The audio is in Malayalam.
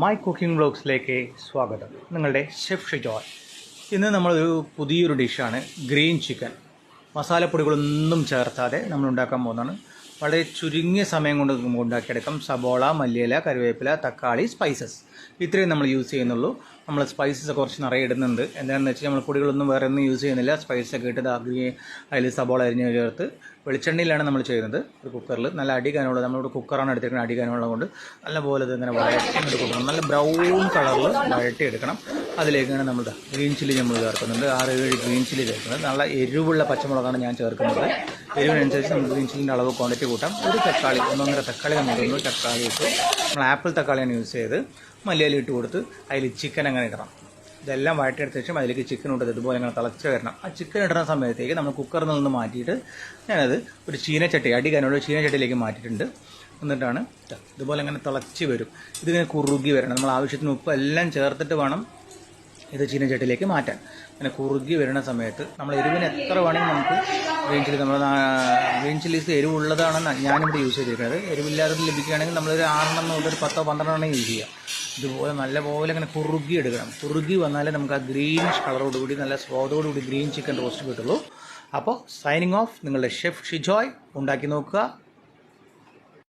മൈ കുക്കിംഗ് ബ്ലോഗ്സിലേക്ക് സ്വാഗതം. നിങ്ങളുടെ ഷെഫ് ഷിജോയ് ഇന്ന് നമ്മളൊരു പുതിയൊരു ഡിഷാണ് ഗ്രീൻ ചിക്കൻ. മസാലപ്പൊടികളൊന്നും ചേർത്താതെ നമ്മൾ ഉണ്ടാക്കാൻ പോകുന്നതാണ്. വളരെ ചുരുങ്ങിയ സമയം കൊണ്ട് നമുക്ക് ഉണ്ടാക്കിയെടുക്കാം. സബോള മല്ലിയില കറിവേപ്പില തക്കാളി സ്പൈസസ് ഇത്രയും നമ്മൾ യൂസ് ചെയ്യുന്നുള്ളൂ. നമ്മൾ സ്പൈസസ് കുറച്ച് നിറയെ ഇടുന്നുണ്ട്. എന്താണെന്ന് വെച്ചാൽ നമ്മൾ പൊടികളൊന്നും വേറെ ഒന്നും യൂസ് ചെയ്യുന്നില്ല. സ്പൈസൊക്കെ ഇട്ട് ആകുകയും അതിൽ സബോള അരിഞ്ഞ് ചേർത്ത് വെളിച്ചെണ്ണയിലാണ് നമ്മൾ ചെയ്യുന്നത്. ഒരു കുക്കറിൽ നല്ല അടിക്കാനുള്ള നമ്മളിവിടെ കുക്കറാണ് എടുത്തിരിക്കുന്നത്. അടിക്കാനുള്ളത് കൊണ്ട് നല്ലപോലെ ഇത് ഇങ്ങനെ വഴറ്റി നല്ല ബ്രൗൺ കളറിൽ വഴറ്റി എടുക്കണം അതിലേക്കാണ് നമ്മൾ ഗ്രീൻ ചില്ലി നമ്മൾ ചേർക്കുന്നുണ്ട് ആറ് ഏഴ് ഗ്രീൻ ചില്ലി ചേർക്കുന്നത്. നല്ല എരിവുള്ള പച്ചമുളകാണ് ഞാൻ ചേർക്കുന്നത്. എരിവിനനുസരിച്ച് നമുക്ക് ഗ്രീൻ ചില്ലിന്റെ അളവ് ക്വാണ്ടിറ്റി കൂട്ടാം. ഒരു തക്കാളി ഒന്നൊന്നര തക്കാളി നമ്മൾ തക്കാളി ഇട്ട് നമ്മൾ ആപ്പിൾ തക്കാളിയാണ് യൂസ് ചെയ്ത് മല്ലിയില ഇട്ട് കൊടുത്ത് അതിൽ ചിക്കൻ അങ്ങനെ ഇടണം. ഇതെല്ലാം വഴറ്റിയെടുത്ത ശേഷം അതിലേക്ക് ചിക്കൻ ഇട്ടത് ഇതുപോലെ ഇങ്ങനെ തിളച്ച് വരണം. ആ ചിക്കൻ ഇടുന്ന സമയത്തേക്ക് നമ്മൾ കുക്കറിൽ നിന്ന് മാറ്റിയിട്ട് ഞാനത് ഒരു ചീനച്ചട്ടി അടിക്കാനുള്ള ചീനച്ചട്ടിയിലേക്ക് മാറ്റിയിട്ടുണ്ട്. എന്നിട്ടാണ് ഇതാ ഇതുപോലെ ഇങ്ങനെ തിളച്ച് വരും. ഇതിങ്ങനെ കുറുകി വരണം. നമ്മൾ ആവശ്യത്തിന് ഉപ്പ് എല്ലാം ചേർത്തിട്ട് വേണം ഇത് ചീനച്ചട്ടിയിലേക്ക് മാറ്റാൻ. അങ്ങനെ കുറുകി വരുന്ന സമയത്ത് നമ്മൾ എരിവിന് എത്ര വേണമെങ്കിൽ നമുക്ക് ഗ്രീൻ ചില്ലി നമ്മൾ ഗ്രീൻ ചില്ലീസ് എരിവുള്ളതാണ് ഞാനിവിടെ യൂസ് ചെയ്തിരിക്കുന്നത്. എരിവില്ലാതെ ലഭിക്കുകയാണെങ്കിൽ നമ്മളൊരു ആറെണ്ണം മുതൽ ഒരു പത്തോ പന്ത്രണ്ടെണ്ണം യൂസ് ചെയ്യാം. ഇതുപോലെ നല്ലപോലെ ഇങ്ങനെ കുറുകി എടുക്കണം. കുറുകി വന്നാലേ നമുക്ക് ആ ഗ്രീനിഷ് കളറോടുകൂടി നല്ല സ്വാദോടുകൂടി ഗ്രീൻ ചിക്കൻ റോസ്റ്റ് കിട്ടുള്ളൂ. അപ്പോൾ സൈനിങ് ഓഫ് നിങ്ങളുടെ ഷെഫ് ഷിജോയ് ഉണ്ടാക്കി നോക്കുക.